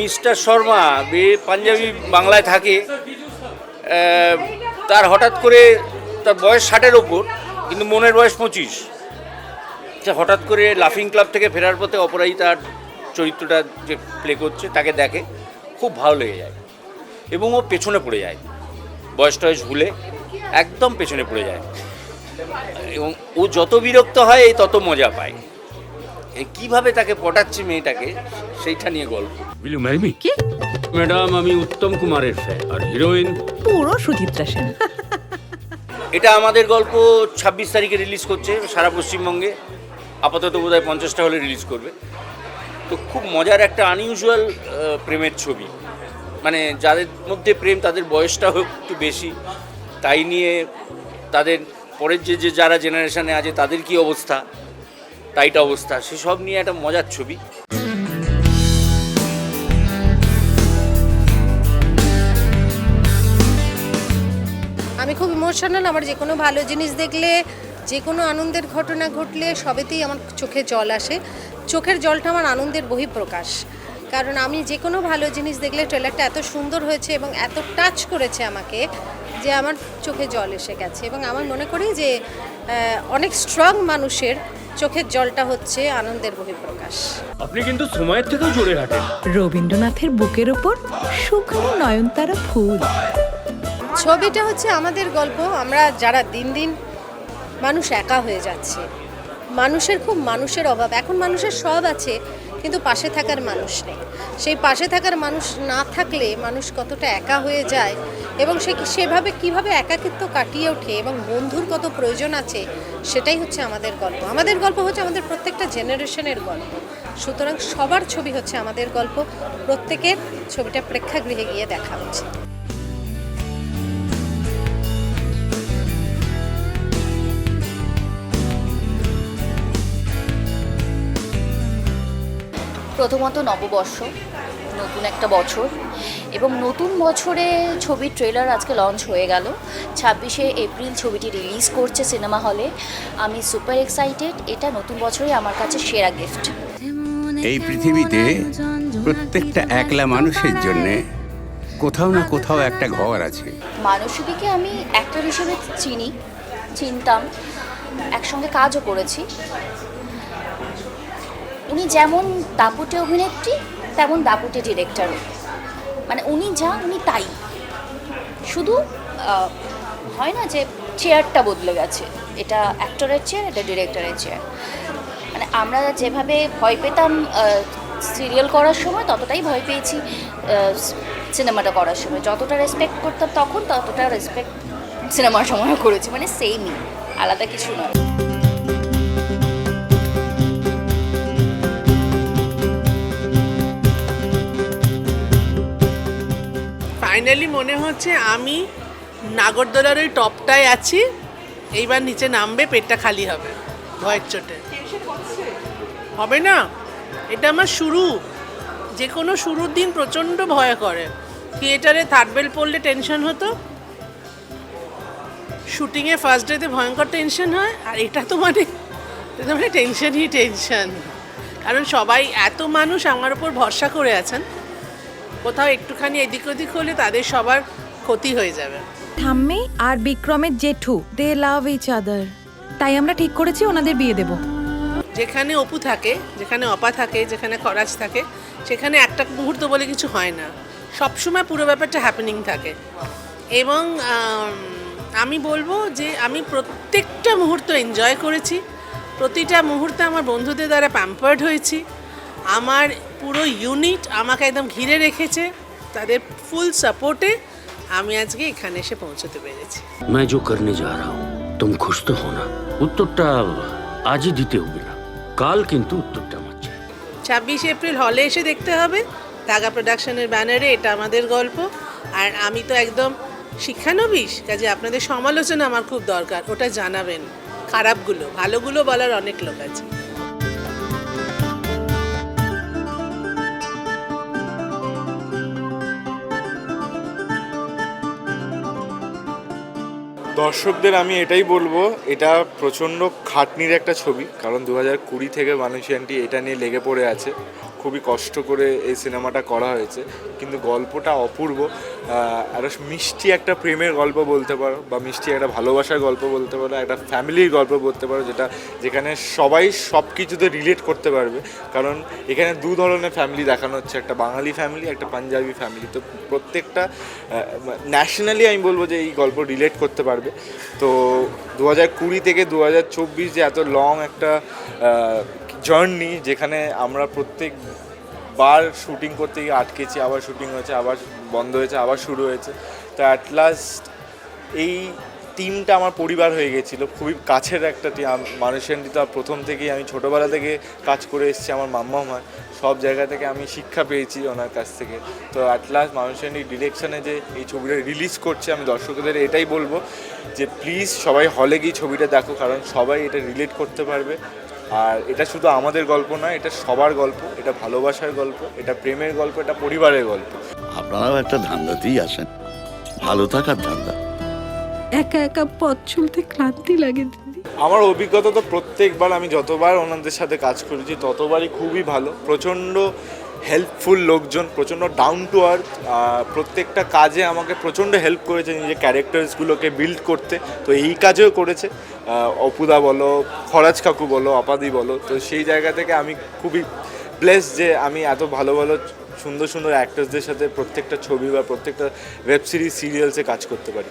Mister Sharma বে পাঞ্জাবি বাংলায় থাকে তার হঠাৎ করে তার বয়স ষাটের ওপর কিন্তু মনের বয়স পঁচিশ। সে হঠাৎ করে লাফিং ক্লাব থেকে ফেরার পথে অপরাজিতার চরিত্রটা যে প্লে করছে, তাকে দেখে খুব ভালো লেগে যায় এবং ও পেছনে পড়ে যায়। বয়স টয়স ভুলে একদম পেছনে পড়ে যায়। এবং ও যত বিরক্ত হয়, এই তত মজা পায়। কীভাবে তাকে পটাচ্ছে মেয়েটাকে, সেইটা নিয়ে গল্প। উইল ইউ ম্যারি মি কি? ম্যাডাম আমি উত্তম কুমারের ফ্যান আর হিরোইন পুরো সুচিত্রা সেন। এটা আমাদের গল্প ছাব্বিশ তারিখে রিলিজ করছে সারা পশ্চিমবঙ্গে। আপাতত বোধহয় পঞ্চাশটা হলে রিলিজ করবে। তো খুব মজার একটা আনইউজুয়াল প্রেমের ছবি। মানে যাদের মধ্যে প্রেম তাদের বয়সটাও একটু বেশি। তাই নিয়ে তাদের পরের যে যে যারা জেনারেশনে আছে তাদের কি অবস্থা? তাইটা অবস্থা। সেসব নিয়ে একটা মজার ছবি। আমি খুব ইমোশনাল আমার যে কোনো ভালো জিনিস দেখলে যে কোনো আনন্দের ঘটনা ঘটলে সবেতেই আমার চোখে জল আসে। চোখের জলটা আমার আনন্দের বহিঃপ্রকাশ। কারণ আমি যে কোনো ভালো জিনিস দেখলে ট্রেলারটা এত সুন্দর হয়েছে এবং এত টাচ করেছে আমাকে যে আমার চোখে জল এসে গেছে। এবং আমার মনে করি যে অনেক স্ট্রং মানুষের চোখের জলটা হচ্ছে আনন্দের বহিঃপ্রকাশ। আপনি কিন্তু সময়ের থেকেও জোরে হাঁটেন। রবীন্দ্রনাথের বুকের ওপর শুকনো নয়নতারা ফুল। ছবিটা হচ্ছে আমাদের গল্প। আমরা যারা দিন দিন মানুষ একা হয়ে যাচ্ছে, মানুষের খুব মানুষের অভাব। এখন মানুষের সব আছে, কিন্তু পাশে থাকার মানুষ নেই। সেই পাশে থাকার মানুষ না থাকলে মানুষ কতটা একা হয়ে যায় এবং সে সেভাবে কীভাবে একাকিত্ব কাটিয়ে ওঠে এবং বন্ধুর কত প্রয়োজন আছে, সেটাই হচ্ছে আমাদের গল্প। আমাদের গল্প হচ্ছে আমাদের প্রত্যেকটা জেনারেশনের গল্প। সুতরাং সবার ছবি হচ্ছে আমাদের গল্প। প্রত্যেকের ছবিটা প্রেক্ষাগৃহে গিয়ে দেখা উচিত। প্রথমত নববর্ষ নতুন একটা বছর এবং নতুন বছরে ছবির ট্রেলার আজকে লঞ্চ হয়ে গেল। ছাব্বিশে এপ্রিল ছবিটি রিলিজ করছে সিনেমা হলে আমি সুপার এক্সাইটেড এটা নতুন বছরে আমার কাছে সেরা গিফট এই পৃথিবীতে প্রত্যেকটা একলা মানুষের জন্য কোথাও না কোথাও একটা ঘর আছে। মানসীদিকে আমি অ্যাক্টর হিসেবে চিনি চিনতাম। একসঙ্গে কাজও করেছি। উনি যেমন দাপুটে অভিনেত্রী, তেমন দাপুটে ডিরেক্টরও মানে উনি যা, উনি তাই। শুধু হয় না যে চেয়ারটা বদলে গেছে। এটা অ্যাক্টরের চেয়ার এটা ডিরেক্টরের চেয়ার মানে আমরা যেভাবে ভয় পেতাম সিরিয়াল করার সময়, ততটাই ভয় পেয়েছি সিনেমাটা করার সময়। যতটা রেসপেক্ট করতাম তখন, ততটা রেসপেক্ট সিনেমার সময় করেছি। মানে সেমই আলাদা কিছু নয়। ফাইনালি মনে হচ্ছে আমি নাগরদোলার ওই টপটায় আছি। এইবার নিচে নামবে, পেটটা খালি হবে, ভয়ের চোটে। হবে না? এটা আমার শুরু। যে কোনো শুরুর দিন প্রচণ্ড ভয় করে। থিয়েটারে থার্ড বেল পড়লে টেনশন হতো। শুটিংয়ে ফার্স্ট ডেতে ভয়ঙ্কর টেনশন হয়। আর এটা তো মানে মানে টেনশনই টেনশন। কারণ সবাই, এত মানুষ আমার উপর ভরসা করে আছেন। কোথাও একটুখানি এদিক ওদিক হলে তাদের সবার ক্ষতি হয়ে যাবে। ঠাম্মি আর বিক্রমের জেঠু দে লাভ ইচ আদার। তাই আমরা ঠিক করেছি ওনাদের বিয়ে দেব। যেখানে অপু থাকে যেখানে অপা থাকে যেখানে খরাজ থাকে সেখানে একটা মুহূর্ত বলে কিছু হয় না। সবসময় পুরো ব্যাপারটা হ্যাপেনিং থাকে। এবং আমি বলব যে আমি প্রত্যেকটা মুহূর্ত এনজয় করেছি। প্রতিটা মুহূর্তে আমার বন্ধুদের দ্বারা প্যাম্পার্ড হয়েছি। আমার পুরো ইউনিট আমাকে একদম ঘিরে রেখেছে তাদের ফুল সাপোর্টে আমি আজকে এখানে এসে পৌঁছতে পেরেছি मैं जो करने जा रहा हूँ तुम खुश तो होना উত্তরটা আজই দিতে হবে না কাল কিন্তু উত্তরটা আমার চাই ছাব্বিশে এপ্রিল হলে এসে দেখতে হবে তাগা প্রোডাকশনের ব্যানারে এটা আমাদের গল্প আর আমি তো একদম শিক্ষানবিশ কাজে আপনাদের সমালোচনা আমার খুব দরকার ওটা জানাবেন খারাপগুলো ভালোগুলো বলার অনেক লোক আছে দর্শকদের আমি এটাই বলব, এটা প্রচণ্ড খাটনির একটা ছবি, কারণ দু হাজার কুড়ি থেকে মানুষ আন্টি এটা নিয়ে লেগে পড়ে আছে। খুবই কষ্ট করে এই সিনেমাটা করা হয়েছে। কিন্তু গল্পটা অপূর্ব। আর মিষ্টি একটা প্রেমের গল্প বলতে পারো বা মিষ্টি একটা ভালোবাসার গল্প বলতে পারো, একটা ফ্যামিলির গল্প বলতে পারো, যেটা যেখানে সবাই সব কিছুতে রিলেট করতে পারবে। কারণ এখানে দু ধরনের ফ্যামিলি দেখানো হচ্ছে, একটা বাঙালি ফ্যামিলি, একটা পাঞ্জাবি ফ্যামিলি। তো প্রত্যেকটা ন্যাশনালি আমি বলব যে এই গল্প রিলেট করতে পারবে। তো দু হাজার কুড়ি থেকে দু হাজার চব্বিশ যে এত লং একটা জার্নি যেখানে আমরা প্রত্যেক বার শুটিং করতে গিয়ে আটকেছি, আবার শুটিং হয়েছে, আবার বন্ধ হয়েছে, আবার শুরু হয়েছে। তো অ্যাট লাস্ট এই টিমটা আমার পরিবার হয়ে গেছিল। খুবই কাছের একটা টিম মানুষের তো প্রথম থেকেই আমি ছোটোবেলা থেকে কাজ করে এসেছি, আমার মাম্মা হয়। সব জায়গা থেকে আমি শিক্ষা পেয়েছি ওনার কাছ থেকে। তো অ্যাট লাস্ট মানুষের ডিরেকশনে যে এই ছবিটা রিলিজ করছে, আমি দর্শকদের এটাই বলব যে প্লিজ সবাই হলে গিয়ে ছবিটা দেখো, কারণ সবাই এটা রিলেট করতে পারবে। আর এটা শুধু আমাদের গল্প নয় এটা সবার গল্প এটা ভালোবাসার গল্প এটা প্রেমের গল্প এটা পরিবারের গল্প। আপনারাও একটা ধান্দাতেই আসেন। ভালো থাকার ধান্দা। একা একা পথ চলতে ক্লান্তি লাগে। আমার অভিজ্ঞতা তো প্রত্যেকবার আমি যতবার ওনাদের সাথে কাজ করেছি, ততবারই খুবই ভালো। প্রচণ্ড হেল্পফুল লোকজন, প্রচণ্ড ডাউন টু আর্থ প্রত্যেকটা কাজে আমাকে প্রচণ্ড হেল্প করেছে নিজের ক্যারেক্টার্সগুলোকে বিল্ড করতে। তো এই কাজেও করেছে। অপুদা বলো খরাজ কাকু বলো অপাদি বলো, তো সেই জায়গা থেকে আমি খুবই ব্লেস যে আমি এত ভালো ভালো, সুন্দর সুন্দর অ্যাক্টার্সদের সাথে প্রত্যেকটা ছবি বা প্রত্যেকটা ওয়েব সিরিজ সিরিয়ালসে কাজ করতে পারি।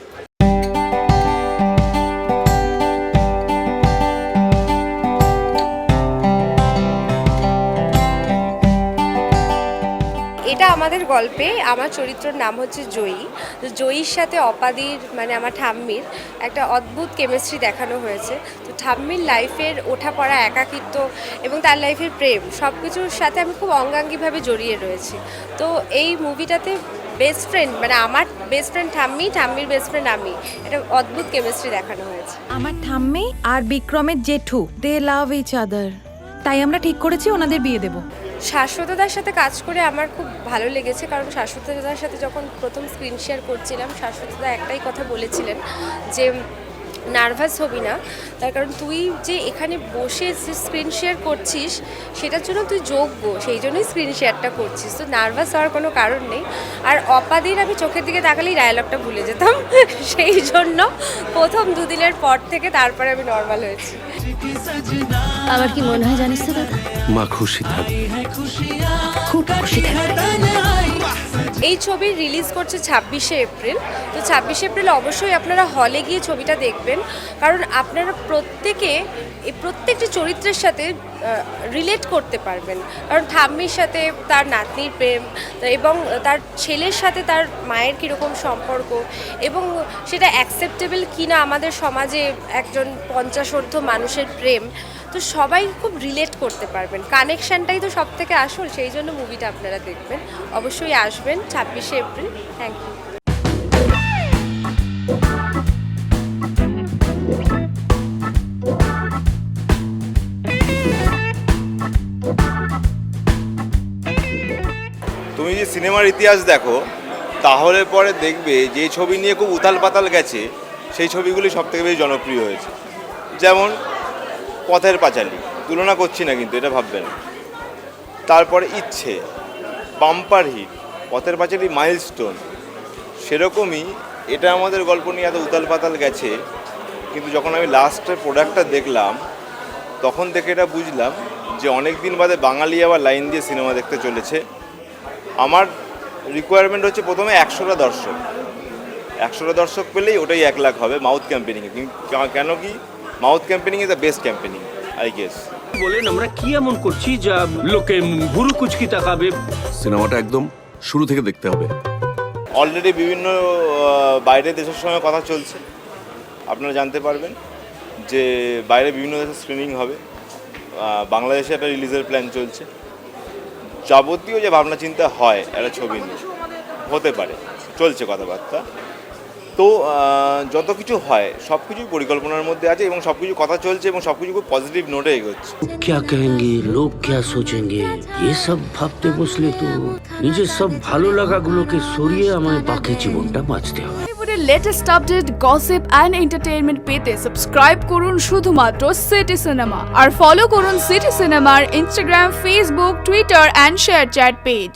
গল্পে আমার চরিত্রের নাম হচ্ছে জয়ী। জয়ীর সাথে অপাদির মানে আমার ঠাম্মির একটা অদ্ভুত কেমিস্ট্রি দেখানো হয়েছে। তো ঠাম্মির লাইফের ওঠা পড়া একাকিত্ব এবং তার লাইফের প্রেম সব কিছুর সাথে আমি খুব অঙ্গাঙ্গিভাবে জড়িয়ে রয়েছি। তো এই মুভিটাতে বেস্ট ফ্রেন্ড মানে আমার বেস্ট ফ্রেন্ড ঠাম্মি, ঠাম্মির বেস্ট ফ্রেন্ড আমি এটা অদ্ভুত কেমিস্ট্রি দেখানো হয়েছে। আমার ঠাম্মি আর বিক্রমের জেঠু দে লাভ ইচ আদার তাই আমরা ঠিক করেছি ওনাদের বিয়ে দেব। শাশ্বতদার সাথে কাজ করে আমার খুব ভালো লেগেছে, কারণ শাশ্বতদার সাথে যখন প্রথম স্ক্রিন শেয়ার করছিলাম শাশ্বতদা একটাই কথা বলেছিলেন যে, নার্ভাস হবি না। তার কারণ তুই যে এখানে বসে যে স্ক্রিন শেয়ার করছিস, সেটার জন্য তুই যোগ্য, সেই জন্যই স্ক্রিন শেয়ারটা করছিস। তো নার্ভাস হওয়ার কোনো কারণ নেই। আর অপাদির আমি চোখের দিকে তাকালেই ডায়ালগটা ভুলে যেতাম। সেই জন্য প্রথম দুদিনের পর থেকে তারপরে আমি নর্মাল হয়েছি। আমার কি মনে হয় জানিস তো দাদা মা খুশি এই ছবি রিলিজ করছে ছাব্বিশে এপ্রিল। তো ছাব্বিশে এপ্রিল অবশ্যই আপনারা হলে গিয়ে ছবিটা দেখবেন। কারণ আপনারা প্রত্যেকে, এই প্রত্যেকটি চরিত্রের সাথে রিলেট করতে পারবেন। কারণ ঠাম্মির সাথে তার নাতনির প্রেম এবং তার ছেলের সাথে তার মায়ের কীরকম সম্পর্ক, এবং সেটা অ্যাকসেপ্টেবল কিনা আমাদের সমাজে একজন পঞ্চাশোর্ধ মানুষের প্রেম তো সবাই খুব রিলেট করতে পারবেন। কানেকশানটাই তো সব থেকে আসল, সেই জন্য মুভিটা আপনারা দেখবেন। অবশ্যই আসবেন ছাব্বিশে এপ্রিল। থ্যাংক ইউ তুমি যে সিনেমার ইতিহাস দেখো, তাহলে পরে দেখবে যে ছবি নিয়ে খুব উথাল পাতাল গেছে, সেই ছবিগুলি সব থেকে বেশি জনপ্রিয় হয়েছে। যেমন পথের পাঁচালী। তুলনা করছি না কিন্তু, এটা ভাববেন। তারপরে ইচ্ছে bumper hit Pather Panchali milestone সেরকমই এটা আমাদের গল্প নিয়ে এত উতাল পাতাল গেছে, কিন্তু যখন আমি লাস্টের প্রোডাক্টটা দেখলাম, তখন থেকে এটা বুঝলাম যে অনেক দিন বাদে বাঙালি আবার লাইন দিয়ে সিনেমা দেখতে চলেছে। আমার রিকোয়ারমেন্ট হচ্ছে প্রথমে একশোটা দর্শক। একশোটা দর্শক পেলেই ওটাই এক লাখ হবে মাউথ ক্যাম্পেনিংয়ে কেন কি mouth campaigning is the best campaigning I guess বলেন আমরা কি এমন করছি যা লোকে ভুরু কুচকি তাকাবে? সিনেমাটা একদম শুরু থেকে দেখতে হবে। অলরেডি বিভিন্ন বাইরের দেশের সঙ্গে কথা চলছে। আপনারা জানতে পারবেন যে বাইরে বিভিন্ন দেশে স্ক্রিনিং হবে। বাংলাদেশে একটা রিলিজের প্ল্যান চলছে। যাবতীয় যে ভাবনা চিন্তা হয় একটা ছবি নিয়ে হতে পারে। চলছে কথাবার্তা। তো আহ, যত কিছু হয় সব কিছুই পরিকল্পনার মধ্যে আছে এবং সব কিছু কথা চলছে এবং সব কিছু খুব পজিটিভ নোটে এগোচ্ছে क्या कहेंगे लोग क्या सोचेंगे ये সব ভাবতে বসলে তো নিজের সব ভালো লাগাগুলোকে সরিয়ে আমায় বাকি জীবনটা বাঁচতে হবে বলিউডের latest update gossip and entertainment পেতে সাবস্ক্রাইব করুন শুধুমাত্র সিটি সিনেমা আর ফলো করুন সিটি সিনেমার Instagram Facebook Twitter and ShareChat page